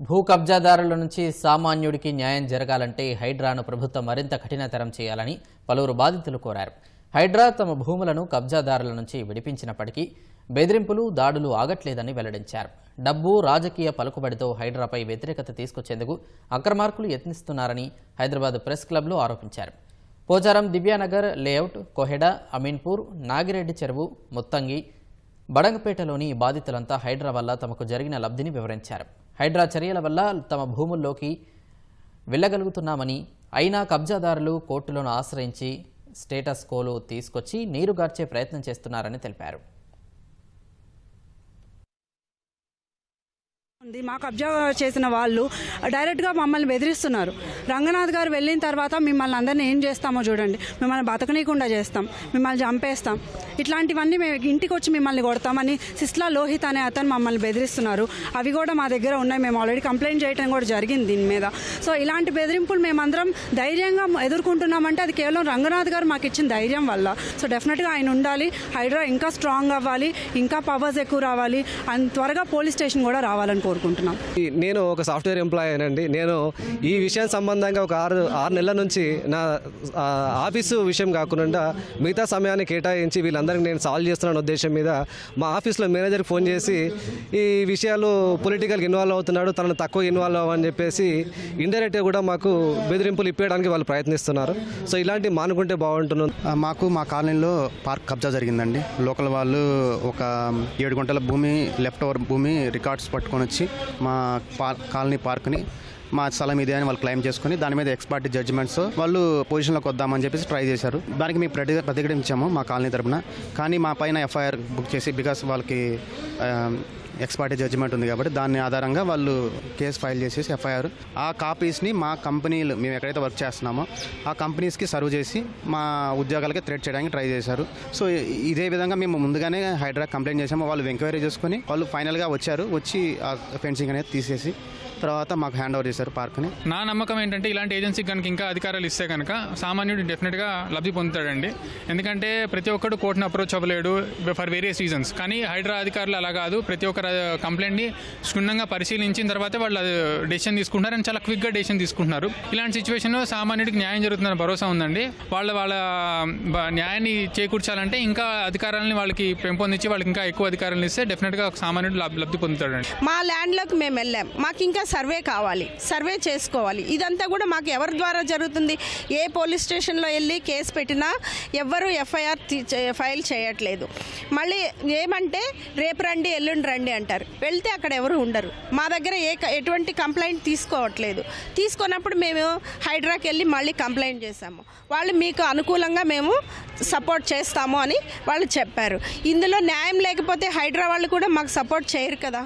భూ కబ్జాదారుల నుంచి సామాన్యుడికి న్యాయం జరగాలంటే హైడ్రాను ప్రభుత్వం మరింత కఠినతరం చేయాలని పలువురు బాధితులు కోరారు. హైడ్రా తమ భూములను కబ్జాదారుల నుంచి విడిపించినప్పటికీ బెదిరింపులు దాడులు ఆగట్లేదని వెల్లడించారు. డబ్బు రాజకీయ పలుకుబడితో హైడ్రాపై వ్యతిరేకత తీసుకొచ్చేందుకు అక్రమార్కులు యత్నిస్తున్నారని హైదరాబాద్ ప్రెస్ క్లబ్లో ఆరోపించారు. పోచారం దివ్యానగర్ లేఅవుట్ కోహెడా అమీన్పూర్ నాగిరెడ్డి చెరువు ముత్తంగి బడంగపేటలోని బాధితులంతా హైడ్రా వల్ల తమకు జరిగిన లబ్ధిని వివరించారు. హైడ్రా చర్యల వల్ల తమ భూముల్లోకి వెళ్ళగలుగుతున్నామని అయినా కబ్జాదారులు కోర్టులను ఆశ్రయించి స్టేటస్ కోలు తీసుకొచ్చి నీరుగార్చే ప్రయత్నం చేస్తున్నారని తెలిపారు. ఉంది. మాకు అబ్జర్వ్ చేసిన వాళ్ళు డైరెక్ట్గా మమ్మల్ని బెదిరిస్తున్నారు. రంగనాథ్ గారు వెళ్ళిన తర్వాత మిమ్మల్ని అందరినీ ఏం చేస్తామో చూడండి. మిమ్మల్ని బతకనీయకుండా చేస్తాం. మిమ్మల్ని చంపేస్తాం. ఇట్లాంటివన్నీ మేము ఇంటికి వచ్చి మిమ్మల్ని కొడతామని సిస్లా లోహిత్ అనే అతను మమ్మల్ని బెదిరిస్తున్నారు. అవి కూడా మా దగ్గర ఉన్నాయి. మేము ఆల్రెడీ కంప్లైంట్ చేయడం కూడా జరిగింది దీని మీద. సో ఇలాంటి బెదిరింపులు మేమందరం ధైర్యంగా ఎదుర్కొంటున్నామంటే అది కేవలం రంగనాథ్ గారు మాకు ఇచ్చిన ధైర్యం వల్ల. సో డెఫినెట్గా ఆయన ఉండాలి. హైడ్రా ఇంకా స్ట్రాంగ్ అవ్వాలి. ఇంకా పవర్స్ ఎక్కువ రావాలి. అండ్ త్వరగా పోలీస్ స్టేషన్ కూడా రావాలనుకో కోరుకుంటున్నాం. నేను ఒక సాఫ్ట్వేర్ ఎంప్లాయీ అండి నేను ఈ విషయం సంబంధంగా ఒక ఆరు ఆరు నెలల నుంచి నా ఆఫీసు విషయం కాకుండా మిగతా సమయాన్ని కేటాయించి వీళ్ళందరికీ నేను సాల్వ్ చేస్తున్నాను ఉద్దేశం మీద మా ఆఫీస్లో మేనేజర్కి ఫోన్ చేసి ఈ విషయాలు పొలిటికల్గా ఇన్వాల్వ్ అవుతున్నాడు తనను తక్కువ ఇన్వాల్వ్ అవ్వని చెప్పేసి ఇండైరెక్ట్గా కూడా మాకు బెదిరింపులు ఇప్పేయడానికి వాళ్ళు ప్రయత్నిస్తున్నారు. సో ఇలాంటి మానుకుంటే బాగుంటుంది. మాకు మా కాలనీలో పార్క్ కబ్జా జరిగిందండి. లోకల్ వాళ్ళు ఒక ఏడు గంటల భూమి లెఫ్ట్ ఓవర్ భూమి రికార్డ్స్ పట్టుకొని వచ్చి మా పార్ కాలనీ పార్క్ని మా స్థలం ఇదే అని వాళ్ళు క్లెయిమ్ చేసుకుని దాని మీద ఎక్స్పర్ట్ జడ్జిమెంట్స్ వాళ్ళు పొజిషన్లోకి వద్దామని చెప్పేసి ట్రై చేశారు. దానికి మేము ప్రతి ప్రతిఘటించాము మా కాలనీ తరపున. కానీ మా పైన ఎఫ్ఐఆర్ బుక్ చేసి బికాస్ వాళ్ళకి ఎక్స్పర్ట్ జడ్జిమెంట్ ఉంది కాబట్టి దాని ఆధారంగా వాళ్ళు కేసు ఫైల్ చేసేసి ఎఫ్ఐఆర్ ఆ కాపీస్ని మా కంపెనీలు మేము ఎక్కడైతే వర్క్ చేస్తున్నామో ఆ కంపెనీస్కి సర్వ్ చేసి మా ఉద్యోగాలకి థ్రెడ్ చేయడానికి ట్రై చేశారు. సో ఇదే విధంగా మేము ముందుగానే హైడ్రా కంప్లైంట్ చేసాము వాళ్ళు ఎంక్వైరీ చేసుకొని వాళ్ళు ఫైనల్గా వచ్చారు. వచ్చి ఆ ఫెన్సింగ్ అనేది తీసేసి తర్వాత మాకు హ్యాండ్ ఓవర్ చేశారు పార్క్ని? నా నమ్మకం ఏంటంటే ఇలాంటి ఏజెన్సీకి కనుక ఇంకా అధికారాలు ఇస్తే కనుక సామాన్యుడు డెఫినెట్గా లబ్ధి పొందుతాడండి. ఎందుకంటే ప్రతి ఒక్కడు కోర్టును అప్రోచ్ అవ్వలేడు ఫర్ వేరియస్ రీజన్స్ కానీ హైడ్రా అధికారులు అలా కాదు. ప్రతి ఒక్కరు కంప్లైంట్ని క్షుణ్ణంగా పరిశీలించిన తర్వాతే వాళ్ళు డెసిషన్ తీసుకుంటున్నారు అండ్ చాలా క్విక్గా డెసిషన్ తీసుకుంటున్నారు. ఇలాంటి సిచ్యువేషన్లో సామాన్యుడికి న్యాయం జరుగుతుందని భరోసా ఉందండి. వాళ్ళ వాళ్ళ న్యాయాన్ని చేకూర్చాలంటే ఇంకా అధికారాలని వాళ్ళకి పెంపొందించి వాళ్ళకి ఇంకా ఎక్కువ అధికారాలను ఇస్తే డెఫినెట్గా సామాన్యుడు లబ్- లబ్ధి పొందుతాడండి. మా ల్యాండ్లోకి మేము వెళ్ళాం. మాకు ఇంకా సర్వే కావాలి. సర్వే చేసుకోవాలి. ఇదంతా కూడా మాకు ఎవరి ద్వారా జరుగుతుంది? ఏ పోలీస్ స్టేషన్లో వెళ్ళి కేసు పెట్టినా ఎవ్వరు ఎఫ్ఐఆర్ ఫైల్ చేయట్లేదు. మళ్ళీ ఏమంటే రేపు రండి ఎల్లుండి రండి అంటారు. వెళ్తే అక్కడ ఎవరు ఉండరు. మా దగ్గర ఏ ఎటువంటి కంప్లైంట్ తీసుకోవట్లేదు. తీసుకున్నప్పుడు మేము హైడ్రాకి వెళ్ళి మళ్ళీ కంప్లైంట్ చేశాము. వాళ్ళు మీకు అనుకూలంగా మేము సపోర్ట్ చేస్తాము అని వాళ్ళు చెప్పారు. ఇందులో న్యాయం లేకపోతే హైడ్రా వాళ్ళు కూడా మాకు సపోర్ట్ చేయరు కదా.